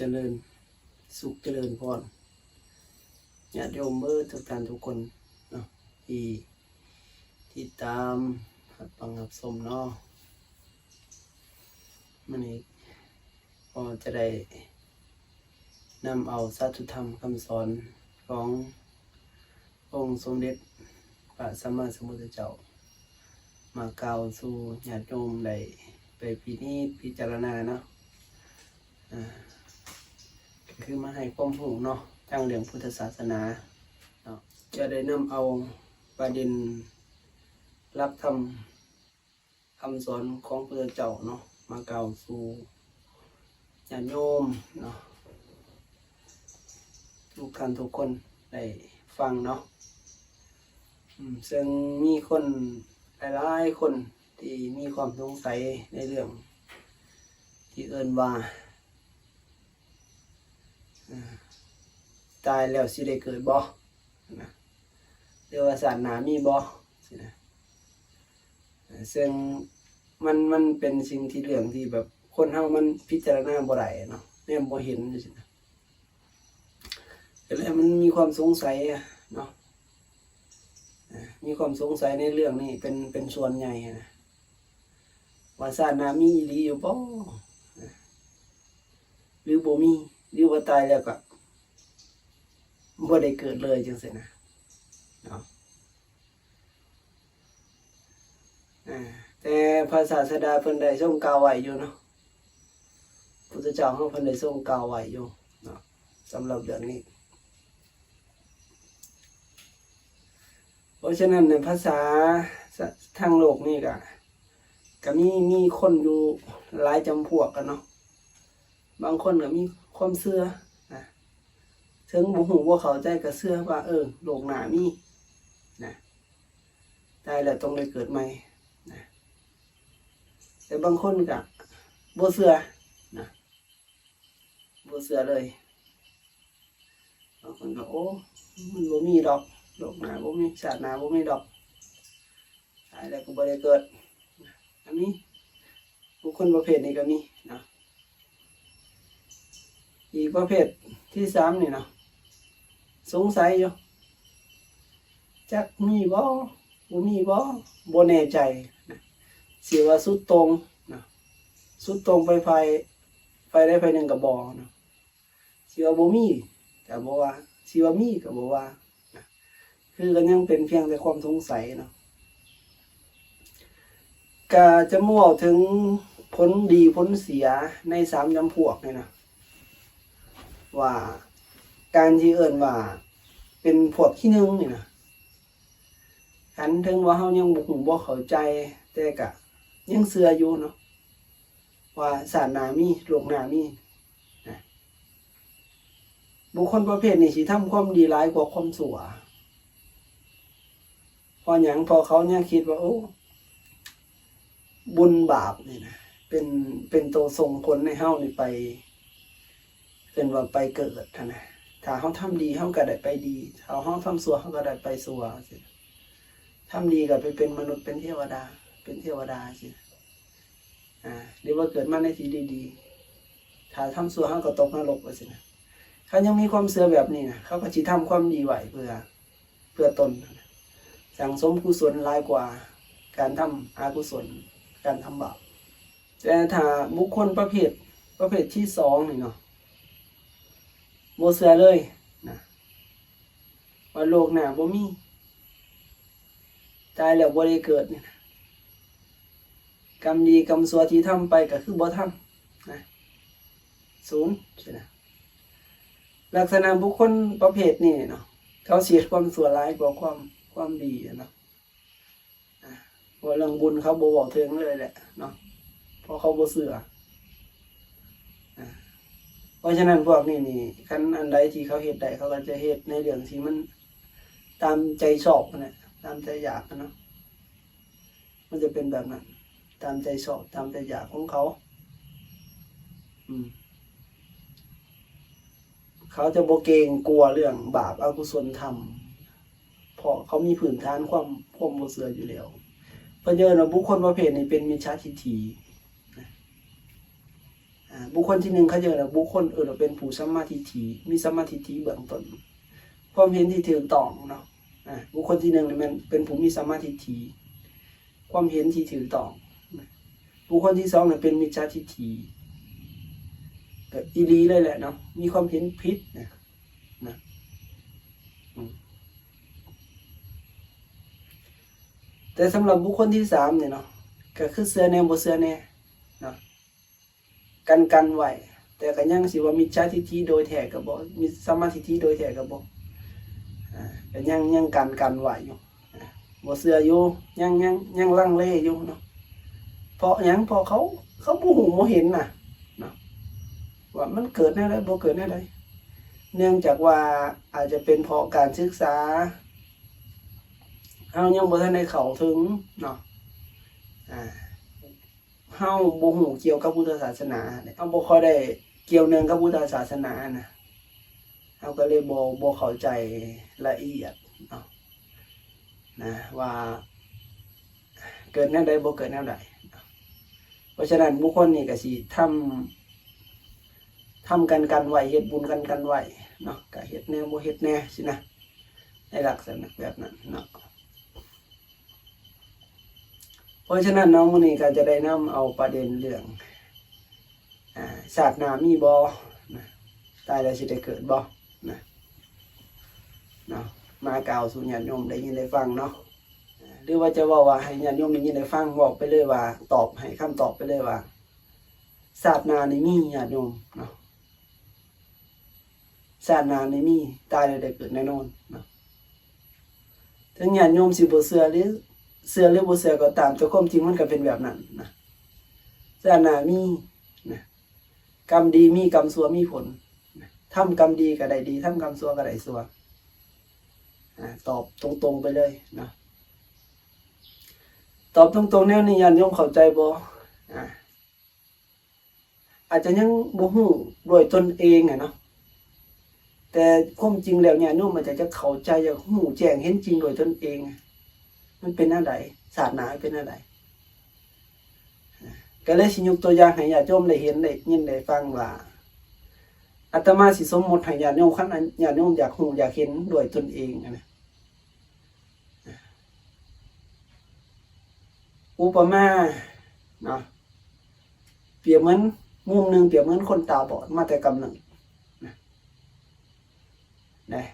เจริญสุขเจริญพรญาติโยมเบอร์ทุกท่านทุกคนเนาะที่ที่ตามหับฟังหับสมเนาะมันนี้ก็จะได้นำเอาสัจธรรมคำสอนขององค์สมเด็จพระสัมมาสัมพุทธเจ้า มากล่าวสู่ญาติโยมได้ไปพินิจพิจารณาเนาะอ่า คือมาให้ความรู้เนาะทางเรื่องพุทธศาสนาเนาะจะได้นำเอาประเด็นรับธรรมคำสอนของพระเจ้าเนาะมาเก่าสู่ญาติโยมเนาะทุกท่านทุกคนได้ฟังเนาะซึ่งมีคนหลายๆคนที่มีความสงสัยในเรื่องที่เอินว่า ตายแล้วสิได้เกิดบ่นะเรียกว่าศาสนามีบ่สินะซึ่งมันมันเป็นสิ่งที่เรื่องที่แบบคนเฮามันพิจารณาบ่ได้เนาะแนมบ่เห็นจังซี่นะก็เลยมันมีความสงสัยอะเนาะมีความสงสัยในเรื่องนี้เป็นเป็นส่วนใหญ่นะว่าศาสนามีอีหลีอยู่บ่อ่าหรือบ่มี อว่าตายแล้วก็บ่ได้เกิดเลยจังซี่นะเนาะแต่พระศาสดาเพิ่นได้ทรงกล่าวไว้อยู่เนาะพุทธเจ้าของเพิ่นได้ทรงกล่าวไว้อยู่เนาะสำหรับเรื่องนี้ เพราะฉะนั้นในภาษาทางโลกนี่ก็ก็มีมีคนอยู่หลายจำพวกกันเนาะบางคนก็มี ความเชื่อนะถึงบ่ฮู้บ่เขาใจก็เชื่อว่า เออโลกหนามีนะตายแล้วต้องได้เกิดใหม่นะแต่บางคนก็บ่เชื่อนะบ่เชื่อเลยบางคนก็โอ้มันบ่มีดอกโลกหนาบ่มีชาติหนาบ่มีดอกตายแล้วก็บ่ได้เกิดอันนี้บุคคลประเภทนี้ก็มีนะ อีกประเภทที่สามนี่เนาะสงสัยอยู่จักมีบ่บ่มีบ่บ่แน่ใจนะสิว่าสุดตรงนะสุดตรงไปไฟไฟได้ไฟหนึ่งกับบ่เนาะสิว่าบ่มีก็บ่ว่าสิว่ามีก็บ่ว่าคือก็ยังเป็นเพียงแต่ความสงสัยเนาะก็จะมั่วถึงผลดีผลเสียในสามจำพวกเนี่ยนะ ว่า การที่เอิ่นว่า เป็นพวกที่หนึ่งนี่นะขันถึงว่าเขายังบุกหูบ่เข้าใจแต่กะยังเสืออยู่เนาะว่าศาสนามีโลกหนามีนะบุคคลประเภทนี้สิทำความดีร้ายกว่าความสัวพออย่างพอเขาเนี่ยคิดว่าโอ้บุญบาปนี่นะเป็นเป็นตัวส่งผลในเฮานี่ไป เป็นว่าไปเกิดนะถ้าเขาทำดีเขาก็ได้ไปดีถ้าเขาทำสัวเขาก็ได้ไปสัวสิทำดีก็ไปเป็นมนุษย์เป็นเทวดา เป็นเทวดาสิอ่าหรือว่าเกิดมาในที่ดีๆถ้าทำสัวเขาก็ตกนรกไปสินะเขายังมีความเสื่อแบบนี้นะเขาก็จิทำความดีไหวเพื่อ เพื่อตนสั่งสมกุศลลายกว่า การทำอากุศล การทำบาปแต่ถ้าบุคคลประเภทประเภทที่สองนี่เนาะ โมเสือเลยนะว่าโลกหน้าบ่มีตายแล้วบ่ได้เกิดนี่นะกรรมดีกรรมสัวที่ทำไปก็คือบ่ทำนะศูนย์ใช่ไหมลักษณะบุคคลประเภทนี้เนาะเขาเสียความสัวร้ายกว่าความความดีอะเนาะอะว่าเรื่องบุญเขาบบอกถึงเลยแหละเนาะเพราะเขาบ่เสืออะ เพราะฉะนั้นพวกนี้นี่คันอันใดที่เขาเฮ็ดได้เขาก็จะเฮ็ดในเรื่องที่มันตามใจชอบนะตามใจอยากนะเนาะมันจะเป็นแบบนั้น ตามใจชอบตามใจอยากของเขา อืม เขาจะโบเกงกลัวเรื่องบาปอากุศลธรรมเพราะเขามีพื้นฐานความความโมเสืออยู่แล้วเพราะเยอะนะบุคคลประเภทนี้เป็นมิจฉาทิฏฐิ บุคคลที่หนึ่งเขาจะเรียกว่าบุคคลเออเราเป็นผู้สัมมาทิฏฐิมีสัมมาทิฏฐิเบื้องต้นความเห็นที่ถูกต้องเนาะบุคคลที่หนึ่งเนี่ยมันเป็นผู้มีสัมมาทิฏฐิความเห็นที่ถูกต้องบุคคลที่สองเนี่ยเป็นมิจฉาทิฏฐิก็อีลีเลยแหละเนาะมีความเห็นผิดนะนะแต่สำหรับบุคคลที่สามเนี่ยเนาะก็คือเสือแนวบ่เสือแน่เนาะ กันกันไหวแต่ก็ยังสิว่ามิจฉาทิฏฐิโดยแท้ก็บ่มีสัมมาทิฏฐิโดยแท้ก็บ่อ่าก็ยังยังกันกันไหวอยู่บ่เชื่ออยู่ยังยังยังลังเลอยู่เนาะเพราะยังเพราะเขาเขาบ่ฮู้บ่เห็นน่ะเนาะว่ามันเกิดแนวใดบ่เกิดแนวใดเนื่องจากว่าอาจจะเป็นเพราะการศึกษาเฮายังบ่ทันได้เข้าถึงเนาะอ่า เฮาบ่ฮู้เกี่ยวกับพุทธศาสนาเนี่ยเฮาบ่ค่อยได้เกี่ยวเนื่องกับพุทธศาสนานะเฮาก็เลยบ่บ่เข้าใจละเอียดเนาะนะว่า เกิดแนวใดบ่เกิดแนวใดเพราะฉะนั้นบุคคลนี่ก็สิทำทำกันกันไว้เฮ็ดบุญกันกันไว้เนาะก็เฮ็ดแนวบ่เฮ็ดแน่สินะในลักษณะแบบนั้นเนาะ เพราะฉะนั้นน้องมื้อนี้ก็จะได้นำเอาประเด็นเรื่องอ่าศาสตร์นามีบ่นะตายแล้วสิได้เกิดบ่นะเนาะมากล่าวสู่ญาติโยมได้ยินได้ฟังเนาะหรือว่าจะว่าว่าให้ญาติโยมได้ยินได้ฟังบอกไปเลยว่า ตอบให้คำตอบไปเลยว่าศาสตร์นานี่มีญาติโยมเนาะศาสตร์นานี่มีตายแล้วได้เกิดแน่นอนเนาะถึงญาติโยมสิบ่เชื่อหรือ เสือหรือบ่เสือก็ตามแต่ความจริงมันก็เป็นแบบนั้นนะศาสนามีนะกรรมดีมีกรรมชั่วมีผลทำกรรมดีก็ได้ดีทำกรรมชั่วก็ได้ชั่วอ่าตอบตรงๆไปเลยนะตอบตรงๆแนวนี้ญาติโยมเข้าใจบ่อาอาจจะยังบ่ฮู้ด้วยตนเองอะเนาะแต่ความจริงแล้วญาติโยมมันจะจะเข้าใจอยากฮู้แจ้งเห็นจริงโดวยตนเองอะ มันเป็นอะไรศาสนาเป็นอะไรก็เลยสิยกตัวอย่างให้ญาติโยมได้เห็นได้ยินได้ฟังว่าอาตมาสิสมมติให้ญาติโยมคันญาติโยมอยากรู้อยากเห็นด้วยตนเองอะนะอุปมาเนาะเปรียบเหมือนมุมหนึ่งเปรียบเหมือนคนตาบอดมาแต่กำเนิดนะ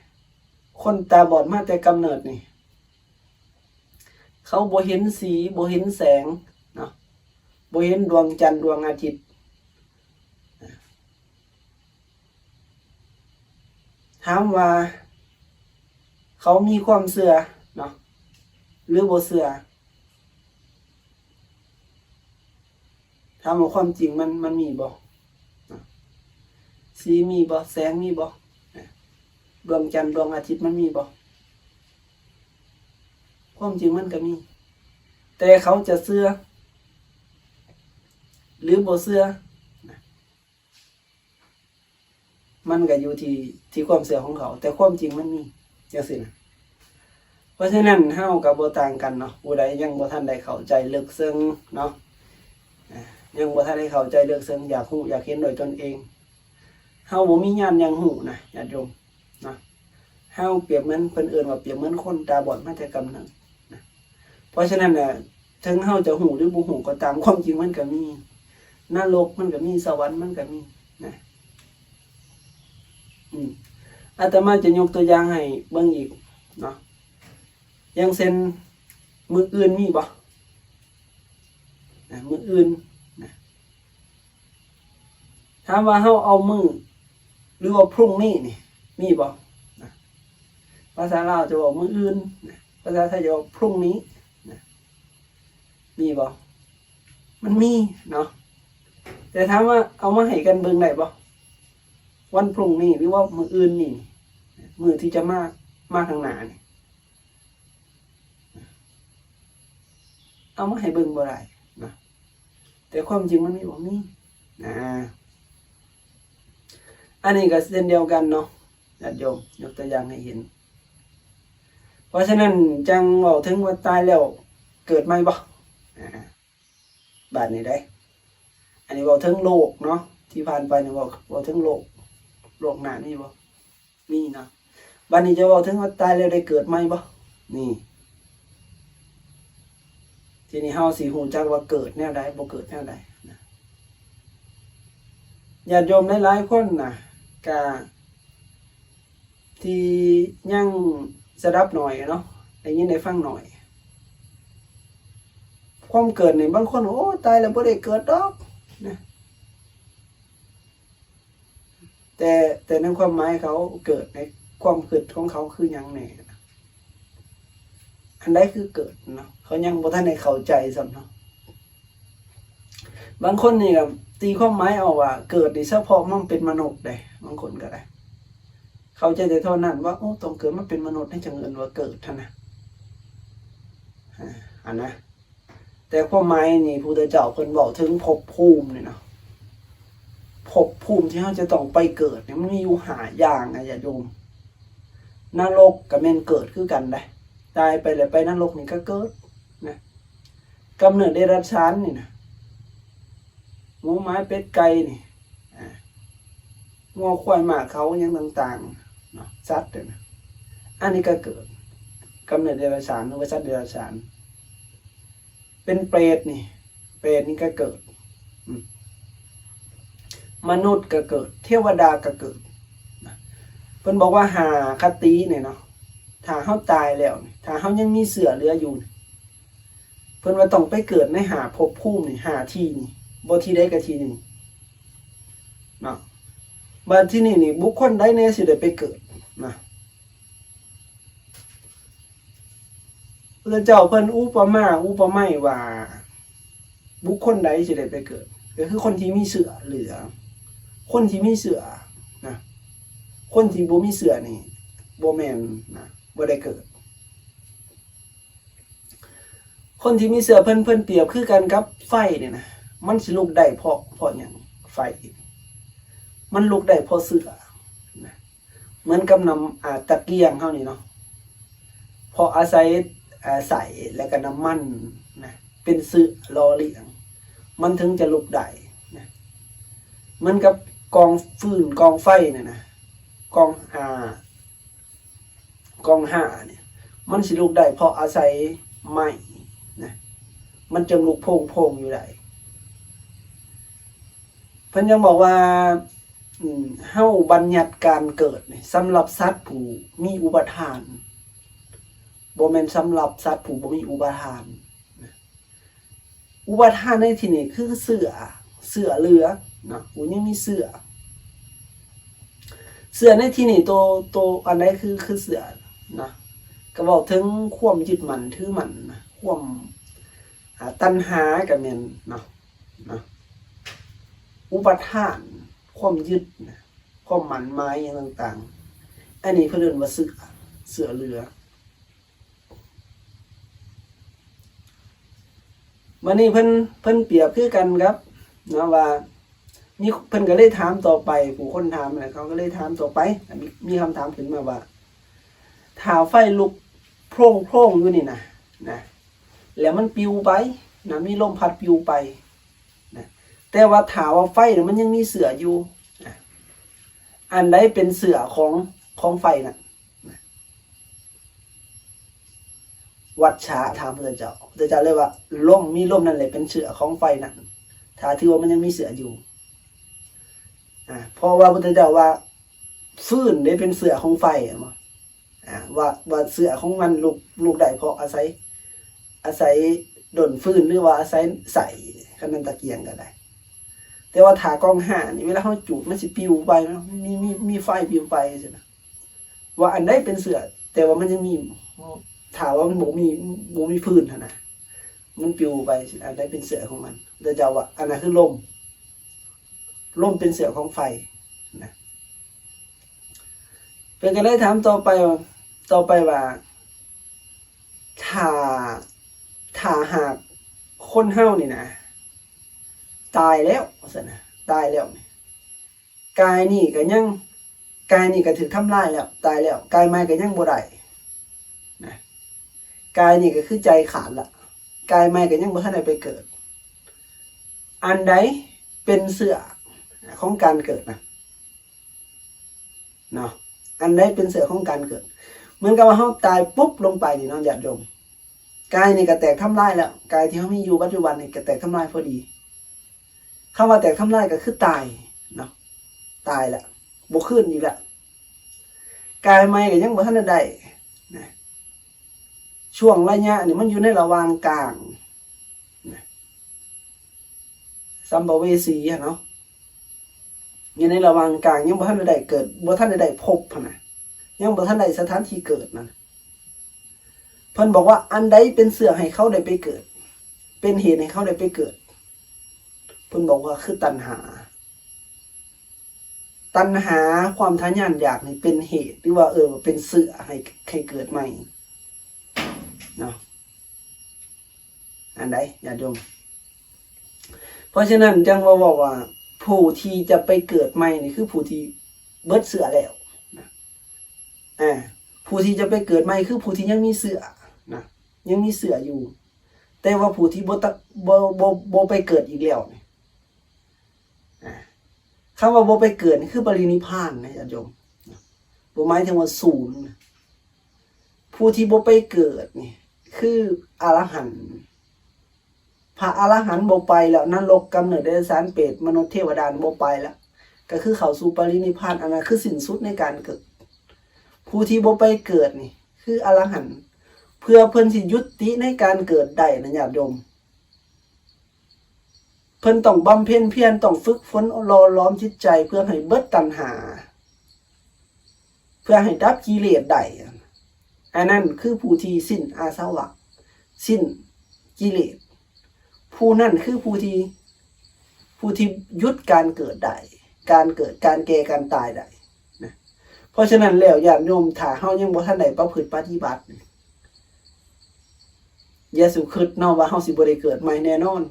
คนตาบอดมาแต่กำเนิดนี่ เขาบ่เห็นสีบ่เห็นแสงเนาะบ่เห็นดวงจันทร์ดวงอาทิตย์ถามว่า เขามีความเสื่อเนาะหรือบ่เสื่อถามว่าความจริงมันมันมีบ่สีมีบ่แสงมีบ่ดวงจันทร์ดวงอาทิตย์มันมีบ่ ความจริงมันก็มี แต่เขาจะเสื้อ หรือบ่เสื้อมันก็อยู่ที่ที่ความเสื่อของเขา แต่ความจริงมันมีจังซี่นะเพราะฉะนั้นเฮากับโบต่างกันเนาะผู้ใดยังบ่ทันได้เข้าใจลึกซึ้งเนาะอ่ายังบ่ทันได้เข้าใจลึกซึ้งอยากฮู้อยากเห็นด้วยตนเองเฮาบ่มีญาณยังฮู้นะญาติโยมเนาะเฮาเปรียบเหมือนเพิ่นเอิ้นว่าเปรียบเหมือนคนตาบอดมาแต่กำเนิด เพราะฉะนั้นน่ะถึงเฮาจะหูหรือบ่หูก็ตามความจริงมันก็มีนรกมันก็มีสวรรค์มันก็มีนะอืมอาตมาจะยกตัวอย่างให้เบิ่งอีกเนาะอย่างเช่นมืออื่นมีบ่นะมืออื่นนะถามว่าเฮาเอามือหรือว่าพรุ่งนี้นี่มีบ่นะภาษาลาวจะบอกมืออื่นนะภาษาไทยจะบอกพรุ่งนี้ มีบ่มันมีเนาะแต่ถามว่าเอามาให้กันเบิ่งได้บ่วันพรุ่งนี้หรือว่ามืออื่นนี่มือที่จะมากมาข้างหนานี่เอามาให้เบิ่งบ่ได้นะแต่ความจริงมันมีบ่มีนะอันนี้ก็เช่นเดียวกันเนาะญาติโยมยกตัวอย่างให้เห็น เพราะฉะนั้นจังเว้าถึงว่าตายแล้วเกิดใหม่บ่ บาทนี้ได้ อันนี้บอกถึงโลกเนาะที่ผ่านไปเนี่ยบอกบอกถึงโลก โลกหนานี่บ่มีนะบัดนี้จะบอกถึงว่าตายแล้วได้เกิดใหม่บ่นี่ ทีนี้เฮาสิฮู้จักว่าเกิดแนวใดบ่เกิดแนวใดนะญาติโยมหลายๆคนนะก็ที่ยังสดับหน่อยเนาะได้ยินได้ฟังหน่อย ความเกิดนี่บางคนโอ้ตายแล้วบ่ได้เกิดดอกนะแต่แต่ในความหมายเขาเกิดในความเกิดของเขาคือยังแหน่นะอันใดคือเกิดเนาะเขายังบ่ทันได้เข้าใจซ้ำเนาะบางคนนี่ก็ตีความหมายเอาว่า เกิดนี่เฉพาะมันเป็นมนุษย์ได้บางคนก็ได้ เขาใจแต่เท่านั้นว่าโอ้ต้องเกิดมาเป็นมนุษย์ให้จังเอินว่าเกิดท่านนะอ่าอันนะ แต่ความหมายนี่พุทธเจ้าเพิ่นบอกถึงภพภูมินี่เนาะภพภูมิที่เราจะต้องไปเกิดเนี่ยมันมีอยู่หาอย่างนะอย่าโยมนรกกับเม่นเกิดคือกันได้ตายไปแล้วไปนรกนี่ก็เกิดนะกำเนิดเดรัจฉานนี่นะหมูไม้เป็ดไก่นี่องัวควายหมาเขาอยังต่างๆเนาะสัตว์เนี่ยนะอันนี้ก็เกิดกำเนิดเดรัจฉานหรือว่าสัตว์เดรัจฉาน เป็นเปรตนี่เปรตนี่ก็เกิด มนุษย์ก็เกิด เทวดาก็เกิดเพิ่นบอกว่าหาคติเนี่ยเนาะถ้าเฮาตายแล้ว ถ้าเฮายังมีเสือเหลืออยู่ เพิ่นว่าต้องไปเกิดในหาภพภูมินี่หาที่นี่บ่ที่ใดก็ที่หนึ่งเนาะบัดที่นี่นี่บุคคลใดแน่สิได้ไปเกิดนะ พระเจ้าเพิ่นอุปมาอุปไมยว่า บุคคลใดสิได้ไปเกิด ก็คือคนที่มีเสือเหลือ คนที่มีเสือนะคนที่บ่มีเสือนี่บ่แม่นนะบ่ได้เกิด คนที่มีเสือเพิ่นเพิ่นเปรียบคือกันกับไฟเนี่ยนะมันสิลุกได้เพราะเพราะหยังไฟ มันลุกได้เพราะเสือนะเหมือนกับนำอาตะเกียงเฮานี่เนาะเพราะอาศัย ใส่แล้วก็น้ำมันนะเป็นเสือรอเลี้ยง มันถึงจะลุกได้นะมันกับกองฟืนกองไฟเนี่ยนะกองหากองหาเนี่ยมันสิลุกได้เพราะอาศัยไม้นะมันจึงลุกโพงโพงอยู่ได้พิ่นยังบอกว่าเฮาบัญญัติการเกิดสำหรับสัตว์ผู้มีอุปทาน บ่แม่นสำหรับสัตว์ผู้บ่มีอุปทาน อุปทานในที่นี้คือเสือเสือเรือเนาะอูยังมีเสือเสือในที่นี้ตัวตัวอันใดคือคือเสือนะก็บอกถึงความยึดมั่นถือมั่นนะความตัณหากับเมนเนาะนะอุปทาน ความยึดความหมันไม้อย่างต่างๆ อันนี้เพื่นเรียนว่าเสือเสือเรือ วันนี้เพิ่นเพิ่นเปรียบคือกันครับนะว่ามีเพิ่นก็เลยถามต่อไป ผู้คนถามนะเขาก็เลยถามต่อไป มีมีคำถามขึ้นมาว่าถ้าไฟลุกโพร่งโพร่งอยู่นี่นะนะแล้วมันปลิวไปนะมีลมพัดปลิวไปนะแต่ว่าถาว่าไฟมันยังมีเสืออยู่ อันใดเป็นเสือของของไฟน่ะ วัดช้าถามพระเจ้าพระเจ้าเลยว่าล่มมีล่มนั่นเลยเป็นเสือของไฟนั่นถ้าที่ว่ามันยังมีเสืออยู่อ่าเพราะว่าพระเจ้าว่าฟื้นได้เป็นเสือของไฟอะมั้งอ่าว่าว่าเสือของมันลูกลูกได้เพราะอาศัย อาศัยดนฟื้นหรือว่าอาศัยใส่ขนาดตะเกียงก็ได้ แต่ว่าถากล้องห่านี่เวลาเขาจุดมันสิปิวไปมันมีมีมีไฟปิวไปใช่ไหมว่าอันใดเป็นเสือแต่ว่ามันยังมี ถามว่ามันบ่มีบ่มีพื้นหั่นนะมันปลิวไปอันใดเป็นเสือของมันเดี๋ยวจะว่าอันนั้นคือลมลมเป็นเสือของไฟนะเป็นกันได้ถามต่อไปต่อไปว่าถ้าถ้าหากคนเฮานี่นะตายแล้วว่าซั่นะตายแล้วกายนี่ก็ยังกายนี่ก็ถูกทำลายแล้ว ตายแล้วกายใหม่ก็ยังบ่ได้ กายนี่ก็คือใจขาดละกายไม่ก็ยังบ่ทันได้ไปเกิด อันใดเป็นเสืออของการเกิดนะเนาะอันใดเป็นเสือของการเกิด เหมือนกับว่าเฮาตายปุ๊บลงไปนี่เนาะญาติโยมกายนี่ก็แตกทำลายแล้วกายที่เฮามีอยู่ปัจจุบันนี่ก็แตกทำลายพอดีคำว่าแตกทำลายก็คือตายเนาะตายแล้วบ่ขึ้นอีกแล้วกายใหม่ก็ยังบ่ทันได้ ช่วงระยะนี่มันอยู่ในระหว่างกลางนะสัมภเวสีอะเนาะอยู่ในระหว่างกลางยังบ่ทันได้เกิดบ่ทันได้พบนะยังบ่ทันได้สถานที่เกิดนั่นเพิ่นบอกว่าอันใดเป็นเสื่อให้เขาได้ไปเกิด เป็นเหตุให้เขาได้ไปเกิดเพิ่นบอกว่าคือตัณหา ตัณหาความทะยานอยากนี่เป็นเหตุหรือว่าเออเป็นเสื่อให้ให้เกิดใหม่ เนาะอันใดอย่าดมเพราะฉะนั้นจังว่าบอกว่า ผู้ที่จะไปเกิดใหม่นี่คือผู้ที่เบิดเสือแล้วนะอ่าผู้ที่จะไปเกิดใหม่คือผู้ที่ยังมีเสือนะยังมีเสืออยู่ แต่ว่าผู้ที่บ่ตะบ่บ่บ่ไปเกิดอีกแล้วนี่คำว่าบ่ไปเกิดนี่คือปรินิพานนะญาติโยมนะบ่หมายถึงว่าศูนย์ผู้ที่บ่ไปเกิดนี่ คืออรหันต์พระอรหันต์บ่ไปแล้วนรกกำเนิดเดรัจฉานเปรตมนุษย์เทวดาบ่ไปแล้วก็คือเขาสู่ปรินิพานอันนั้นคือสิ้นสุดในการเกิด ผู้ที่บ่ไปเกิดนี่ คืออรหันต์เพื่อเพิ่นสิยุติในการเกิดได้นะญาติโยมเพิ่นต้องบำเพ็ญเพียรต้องฝึกฝนรอล้อมจิตใจ เพื่อให้เบิดตัณหา เพื่อให้ดับกิเลสได้ อันนั้นคือผู้ที่สิ้นอาสวะสิ้นกิเลสผู้นั่นคือผู้ที่ผู้ที่ยุดการเกิดได้การเกิดการแก่การตายได้นะเพราะฉะนั้นแล้วญาติโยมถ้าเฮายังบ่ทันได้ประพฤติปฏิบัติอย่าสุคิดเนาะว่าเฮาสิบ่ได้เกิดใหม่แน่นอน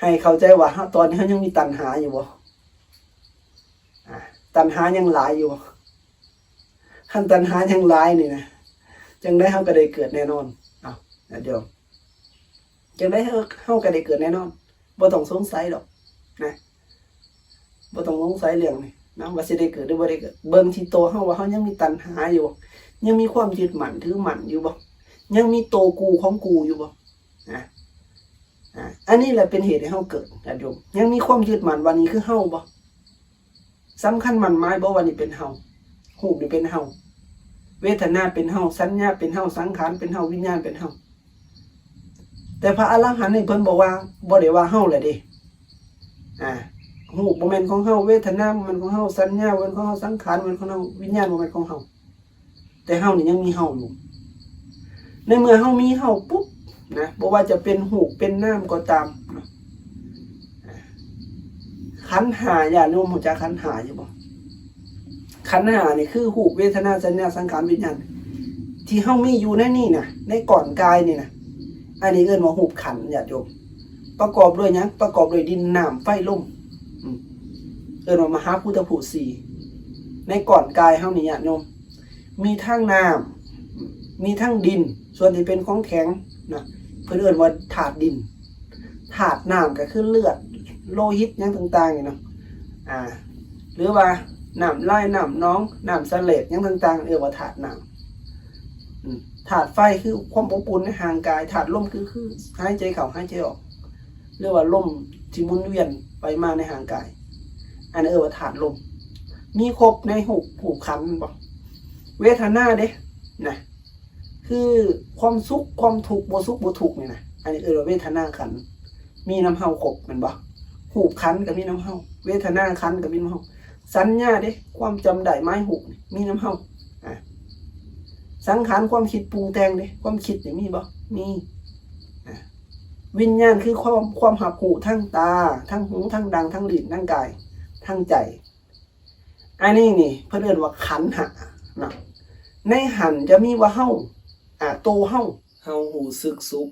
ให้เข้าใจว่าเฮาตอนนี้เฮายังมีตัณหาอยู่บ่อ่าตัณหายังหลายอยู่บ่คันตัณหายังหลายนี่นะ จังได้เฮาก็ได้เกิดแน่นอนเอาญาติโยมจังได้เฮาเฮาก็ได้เกิดแน่นอนบ่ต้องสงสัยดอกนะบ่ต้องสงสัยเรื่องนี้นะว่าสิได้เกิดหรือบ่ได้เกิดเบิ่งที่ตัวเฮาว่าเฮายังมีตัณหาอยู่ยังมีความยึดมั่นถือมั่นอยู่บ่ยังมีโตวกูของกูอยู่บ่นะอันนี้แหละเป็นเหตุให้เฮาเกิดญาติโยมยังมีความยึดมั่นว่านี้คือเฮาบ่สำคัญมั่นหมายบ่ว่านี่เป็นเฮารูนี่เป็นเฮา เวทนาเป็นเฮาสัญญาเป็นเฮาสังขารเป็นเฮาวิญญาณเป็นเฮาแต่พระอรหันต์นี่เพิ่นบอกว่าบ่ได้ว่าเฮาแหละเดิอ่าหูบ่แม่นของเฮาเวทนาบ่แม่นของเฮาสัญญาบ่แม่นของเฮาสังขารบ่แม่นของเฮาวิญญาณบ่แม่นของเฮาแต่เฮานี่ยังมีเฮาอยู่ในเมื่อเฮามีเฮาปุ๊บนะบ่ว่าจะเป็นหูเป็นน้ำก็ตามขันหาญาติโยมรู้จักขันหาอยู่บ่ ขันธ์ห้านี่คือหูเวทนาสัญญาสังขารวิญญาณที่เฮามีอยู่ในนี่นะในก่อนกายนี่นะอันนี้เอิ้นว่าหูขันญาติโยมประกอบด้วยหยังประกอบด้วยดินน้ำไฟลมอืมเอิ้นว่ามหาพุทธภูสีในก่อนกายเฮานี่ญาติโยมมีทั้งน้ำมีทั้งดิน ส่วนที่เป็นของแข็งนะเพิ่นเอิ้นว่าถาดดินถาดน้ำก็คือเลือด โลหิตหยังต่างๆนี่เนาะอ่า หรือว่า หน้ำลายน้ำน้องหน้ำเสลดยังต่างๆเรียกว่าถาดน้ำอืมถาดไฟคือความอบอุ่นในห่างกายถาดลมคือคือหายใจเข้าหายใจออกเรียกว่าลมที่มุนเวียนไปมาในห่างกาย อันนี้เออว่าถาดลม มีครบในหุบผูกขันบอกเวทนาเด้นะคือความสุขความทุกข์บสุขบทุกข์นี่ยนะอันนี้เออว่าเวทนาขัน มีน้ำเฮาครบมันบ่หูบขันกับมีน้ำเฮาเวทนาขันกับมีน้ำเฮา สัญญาเด้ความจำได้ไม้หูบนี่มีน้ำเฮาสังขารความคิดปรุงแต่งเลยความคิดนี่มีบ่มีอะวิญญาณคือความความหับหูทั้งตา ทั้งหูทั้งดังทั้งลิ้นทั้งกายทั้งใจ อันนี้นี่ เพื่อนเรียกว่าขันหะนะในหันจะมีว่าเฮาอ่าโตเฮาเฮาหูซึกสุข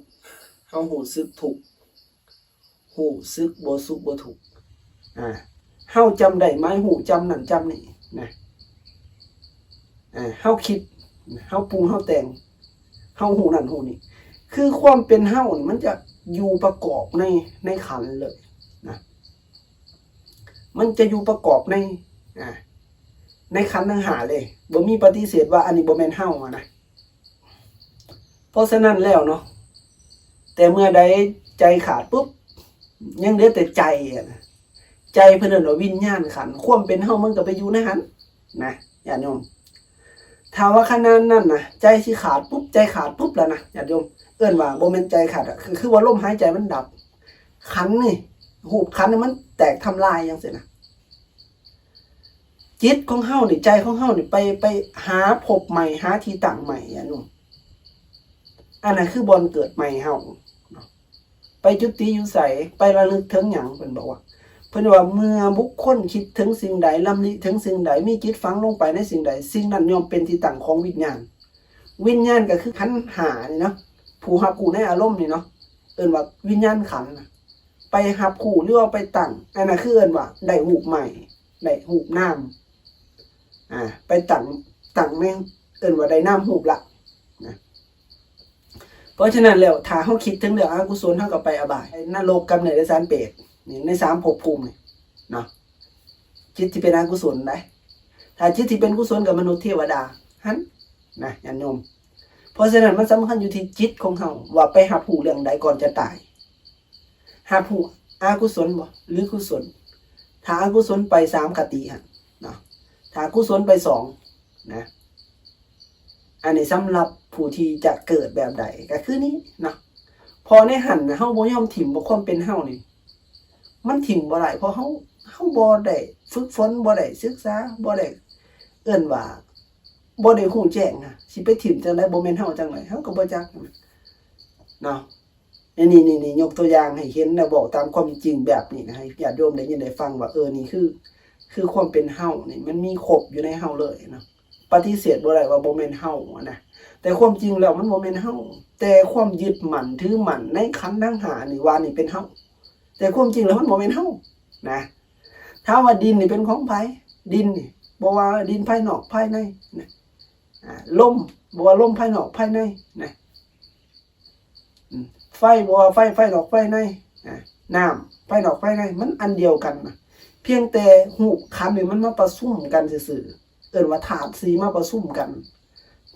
เฮาหูซึกถูกหูซึกบ่สุขบ่ถูกอ่า เฮาจำได้ไหมหูจำนั่นจำนี่นะอ่าเฮาคิดเฮาปรุงเฮาแต่งเฮาหูนั่นหูนี่คือความเป็นเฮามันจะอยู่ประกอบในในขันเลยนะมันจะอยู่ประกอบในอ่าในขันทั้งหาเลยบ่มีปฏิเสธว่าอันนี้บ่แม่นเฮาอะนะเพราะฉะนั้นแล้วเนาะแต่เมื่อใดใจขาดปุ๊บยังเหลือแต่ใจอะนะ ใจเพิ่นเอิ้นว่าวิญญาณขันความเป็นเฮามันก็ไปอยู่ในหันนะญาติโยมถ้าว่าขนาดนั้นนะใจสิขาดปุ๊บใจขาดปุ๊บแล้วนะญาติโยมเอิ้นว่าบ่แม่นใจขาดอะคือคือว่าลมหายใจมันดับ ขันนี่หูบขันนี่มันแตกทำลายจังซี่นะจิตของเฮานี่ใจของเฮานี่ไปไปหาพบใหม่หาที่ตั้งใหม่อะหนุ่มอันนั้นคือบอลเกิดใหม่เฮาเนาไปจุดติอยู่ใสไประลึกถึงหยังเพิ่นบอกว่า พิ่นว่าเมื่อบุคคลคิดถึงสิ่งใดลำลิถึงสิ่งใดมีจิตฝังลงไปในสิ่งใด สิ่งนั้นย่อมเป็นที่ตั้งของวิญญาณ วิญญาณก็คือขันหานี่เนาะผู้รับผู้ในอารมณ์นี่เนาะเอิ้นว่าวิญญาณขันไปรับคู่หรือว่าไปตั้งอันนั้นคือเอิ้นว่าได้หูปใหม่ได้หูปนามอ่าไปตั้งตั้งแม่งเอิ้นว่าได้น้ำหูละนะเพราะฉะนั้นแล้วถ้าเฮาคิดถึงเรื่องอกุศลเฮาก็ไปอบายนรกกำเนิดสารเปรต นี่ในสามภพภูมิเนาะจิตที่เป็นอกุศลได้ถ้าจิตที่เป็นกุศลกับมนุษย์เทวดาหันนะญาติโยมเพราะฉะนั้นมันสำคัญอยู่ที่จิตของเฮาว่าไปหับหูเรื่องใดก่อนจะตายหับหูอากุศลบ่หรือกุศล ถ้าอากุศลไปสามคติฮะเนาะถ้ากุศลไปสองนะอันนี้สำหรับผู้ที่จะเกิดแบบใดก็คือนี้เนาะพอในหันนะเฮาบ่ยอมถิ่มบ่ความเป็นเฮานี่ มันถิ่มบ่ได้เพราะเฮาเฮาบ่ได้ฝึกฝนบ่ได้ศึกษาบ่ได้เอิ้นว่าบ่ได้ฮู้แจ้งนะสิไปถิ่มจังไดบ่แม่นเฮาจังไดเฮาก็บ่จักเนาะนี่นี่นี่นี่ยกตัวอย่างให้เห็นนะบอกตามความจริงแบบนี้นะให้ญาติโยมได้ยินได้ฟังว่าเออนี่คือ คือความเป็นเฮานี่มันมีครบอยู่ในเฮาเลยเนาะปฏิเสธบ่ได้ว่าบ่แม่นเฮานะแต่ความจริงแล้วมันบ่แม่นเฮาแต่ความยึดมั่นถือมั่นในขันธ์ทั้งหานี่ว่านี่เป็นเฮา แต่ความจริงแล้วมันบ่แม่นเฮานะถ้าว่าดินนี่เป็นของไผดินนี่บ่ว่าดินภายนอกภายในนะลมบ่ว่าลมภายนอกภายในนะไฟบ่ว่าไฟไฟนอกไฟในอ่าน้ำไฟนอกไฟในมันอันเดียวกันนะเพียงแต่หูคันนี่มันมาประซุ่มกันซื่อเอิ้นว่าถาดสีมาประซุ่มกัน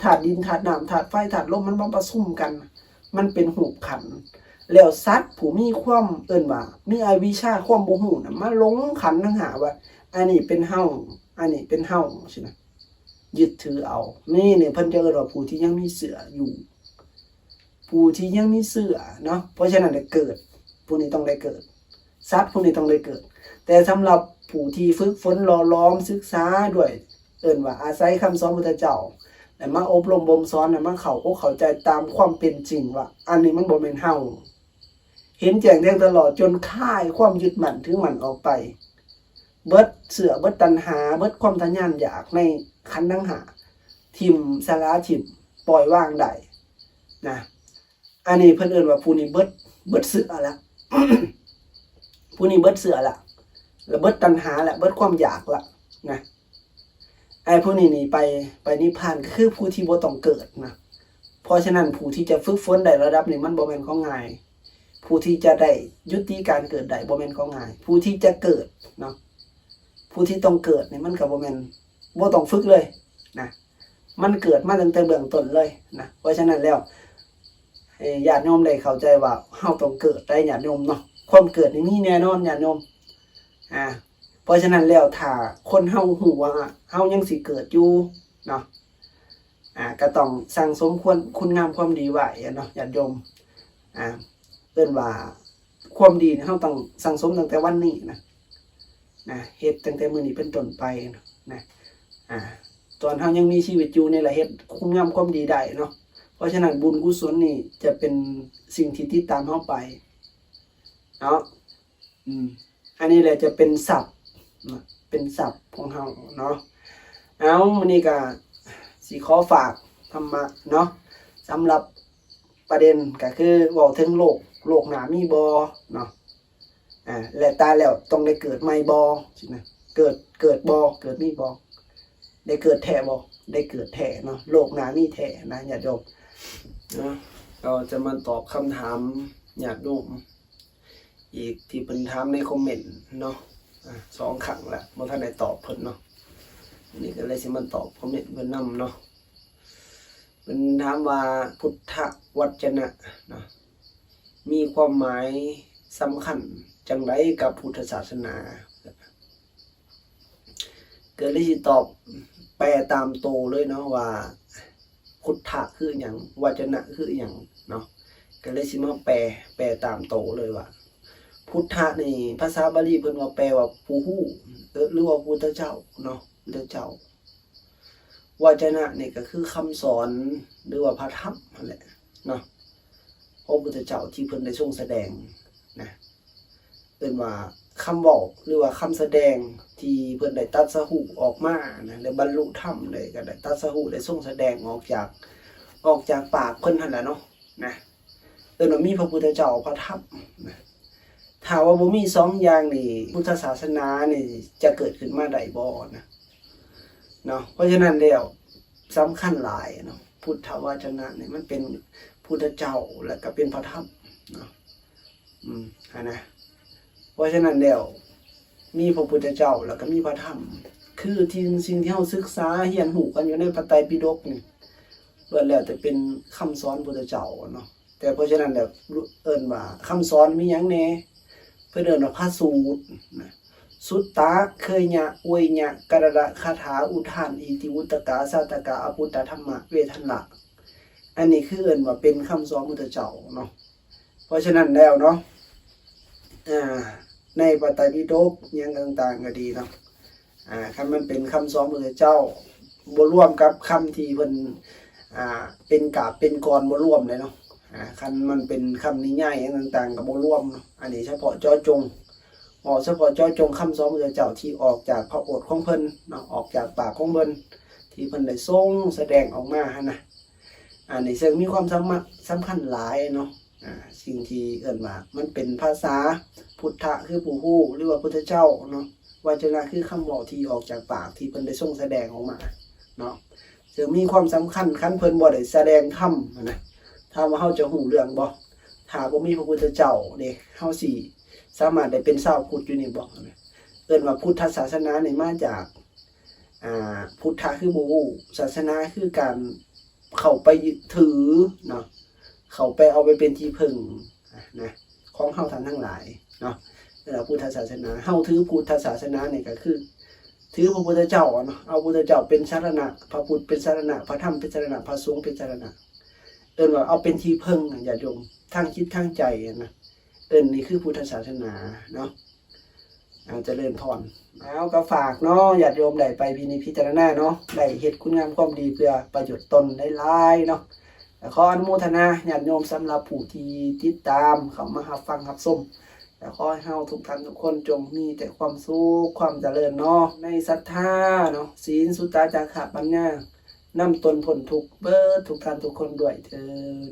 ถาดดินถาดน้ำถาดไฟถาดลมมันมาประซุ่มกัน มันเป็นหูขัน แล้วสัตว์ผู้มีความเอิ้นว่า มีอวิชาความบ่ฮู้น่ะมาลงขันทั้งหาว่า อันนี้เป็นเฮาอันนี้เป็นเฮาใช่ไหมยึดถือเอา นี่เนี่ยเพิ่นจะเอิ้นว่าผู้ที่ยังมีเสืออยู่ผู้ที่ยังมีเสือเนาะเพราะฉะนั้นได้เกิดผู้นี้ต้องได้เกิดสัตว์ผู้นี้ต้องได้เกิด แต่สำหรับผู้ที่ฝึกฝนรอล้อมศึกษาด้วย เอิ่นว่าอาศัยคำสอนพุทธเจ้าแต่มาอบรมบ่มสอนน่ะมันเข้าอกเข้าใจตามความเป็นจริงว่า อันนี้มันบ่แม่นเฮา เห็นแจ้งแทงตลอดจนคลายความยึดมั่นถือมั่นออกไป เบิดเสือเบิดตัณหา เบิดความทะยานอยากในขันธ์ทั้งหา ทิมสาราทิมปล่อยว่างได้นะอันนี้เพิ่นเอิ้นว่าผู้นี้เบิดเบิดเสือละผู้นี้เบิดเสือละแล้วเบิดตัณหาละเบิดความอยากละนะไอ้ผู้นี้นี่ไปไปนิพพานคือผู้ที่บ่ต้องเกิดนะเพราะฉะนั้นผู้ที่จะฝึกฝนได้ระดับนี้มันบ่แม่นของง่าย ผู้ที่จะได้ยุติการเกิดได้บ่แม่นของง่าย ผู้ที่จะเกิดเนาะผู้ที่ต้องเกิดเนี่ยมันก็บ่แม่นบ่ต้องฝึกเลยนะมันเกิดมาตั้งแต่เบื้องต้นเลยนะเพราะฉะนั้นแล้วห้ญาติโยมได้เข้าใจว่าเฮาต้องเกิดได้ญาติโยมเนาะความเกิดนี่มีแน่นอนญาติโยมอ่าเพราะฉะนั้นแล้วถ้าคนเฮาหูว่าเฮายังสิเกิดอยู่เนาะอ่าก็ต้องสั่งสมควรคุณงามความดีไว้เนาะญาติโยมอ่า อิ้นว่าความดีเนี่ยเฮาต้องสั่งสมตั้งแต่วันนี้นะนะเฮ็ดตั้งแต่มื้อนี้เป็นต้นไปนะอ่าตอนเฮายังมีชีวิตอยู่นี่แหละเฮ็ดคุณงามความดีได้เนาะเพราะฉะนั้นบุญกุศลนี่จะเป็นสิ่งที่ติดตามเฮาไปเนาะอืมอันนี้แหละจะเป็นศัพท์นะเป็นศัพท์ของเฮาเนาะเอาวันนี้ก็สีขอฝากธรรมะเนาะสำหรับประเด็นก็คือเว่าถึงโลก โลกหนามีบอเนาะอ่าและตายแล้วต้องได้เกิดใหม่บอใช่ไหมเกิดเกิดบอเกิดมีบอได้เกิดแท้บอได้เกิดแท้เนาะโลกหนามีแท้นะอย่าโยมเนะเราจะมาตอบคำถามอยากโยมอีกที่เป็นถามในคอมเมนต์เนาะอะสองครั้งละบ่อทันได้ตอบเพิ่นเนาะนี่ก็เลยสิมาตอบคอมเมนต์เพิ่นนํเนาะเพิ่นถามว่าพุทธวจนะเนาะ มีความหมายสำคัญจังไดกับพุทธศาสนา เก็เลยสิตอบแปลตามโตเลยเนาะว่าพุทธะคืออย่างวจนะคืออย่างเนาะก็เลยสิมาแปลแปลตามโตเลยว่าพุทธะนี่ภาษาบาลีเพิ่นว่าแปลว่าผู้ฮู้หรือว่าพุทธเจ้าเนาะพุทธเจ้าวจนะนี่ก็คือคำสอนหรือว่าพระธรรมนั่นแหละเนาะ พระพุทธเจ้าที่เพิ่นได้ทรงแสดงนะเป็นว่าคำบอกหรือว่าคำแสดงที่เพิ่นได้ตัดสหุออกมานะได้บรรลุธรรมได้ก็ได้ตัดสหุได้ทรงแสดงออกจากออกจากปากเพิ่นนั่นแหละเนาะนะเอิ้นว่ามีพระพุทธเจ้าพระธรรมนะถ้าว่าบ่มีสองอย่างนี่พุทธศาสนานี่จะเกิดขึ้นมาได้บ่นะเนาะเพราะฉะนั้นแล้วสำคัญหลายเนาะพุทธวจนะนี่มันเป็น พุทธเจ้าและก็เป็นพระธรรมเนาะอืมอะนะเพราะฉะนั้นแล้วมีพระพุทธเจ้าแล้วก็มีพระธรรม คือที่สิ่งที่เฮาศึกษาเรียนรู้กันอยู่ในพระไตรปิฎกนี่ล้วนแล้วแต่เป็นคำสอนพุทธเจ้าเนาะแต่เพราะฉะนั้นแล้วเอิ้นว่าคำสอนมีหยังแน่เพื่อเดินว่าพระสูตรนะสุตตาเคยญะอวยญะกระดะคาถาอุทานอิติวุตกาสาตกาอภุตตธรรมะเวทันละ อันนี้คือเอินว่าเป็นคำสอนมุตเจ้าเนาะเพราะฉะนั้นแล้วเนาะอ่าในปไตรปิฎกยังต่างๆก็ดีเนาะอ่าคันมันเป็นคำสอนมุตเจ้าบ่ร่วมกับคำที่เพิ่นอ่าเป็นกาบเป็นกรบ่ร่วมเลยเนาะอ่าคันมันเป็นคำนิยายอย่างต่างๆกับโบร่วมเนาะอันนี้เฉพาะเจาะจงออกเฉพาะเจาะจงคำสอนพระเจ้าที่ออกจากพระโอษฐ์ของเพิ่นเนาะออกจากปากของเพิ่นที่เพิ่นได้ทรงแสดงออกมาหั้นนะ อันนี้ซึ่งมีความสำคัญสำคัญหลายเนาะอ่าสิ่งที่เอิ่นว่ามันเป็นภาษาพุทธะคือผู้ฮู้หรือว่าพุทธเจ้าเนาะวจนะคือคำบอกที่ออกจากปากที่เพิ่นได้ทรงแสดงออกมาเนาะซึ่งมีความสำคัญคันเพิ่นบ่ได้แสดงธรรมนะถ้ามว่าเฮาจะหูเรื่องบ่ถ้าบ่มีพระพุทธเจ้าเด้เฮาสิสามารถได้เป็นชาวพุทธอยู่นี่บ่เอิ้นว่าพุทธศาสนานี่มาจากอ่าพุทธะคือบ่ฮู้ศาสนาคือการ เขาไปถือเนาะเขาไปเอาไปเป็นที่พึ่งนะของเฮาท่านทั้งหลายเนาะเออพุทธศาสนาเฮาถือพุทธศาสนาเนี่ก็คือ ถือพระพุทธเจ้าเนาะเอาพุทธเจ้าเป็นสารณะพระพุทธเป็นสารณะพระธรรมเป็นสารณะพระสงฆ์เป็นสารณะเอินว่าเอาเป็นที่พึ่งอะอย่าโยมทั้งคิดทั้งใจนะเอินนี่คือพุทธศาสนาเนาะอาเจริญพรเอาก็ฝากเนาะญาติโยมได้ไปพินิจพิจารณาเนาะได้เฮ็ดคุณงามความดีเพื่อประโยชน์ตนได้หลายเนาะแต่ขออนุโมทนาญาติโยมสำหรับผู้ที่ติดตามเข้ามารับฟังรับชมแต่ขอให้เฮาทุกท่านทุกคนจงมีแต่ความสุขความเจริญเนาะในศรัทธาเนาะศีลสุตตาจาระปัญญานำตนพ้นทุกข์เบิดทุกท่านทุกคนด้วยเถิด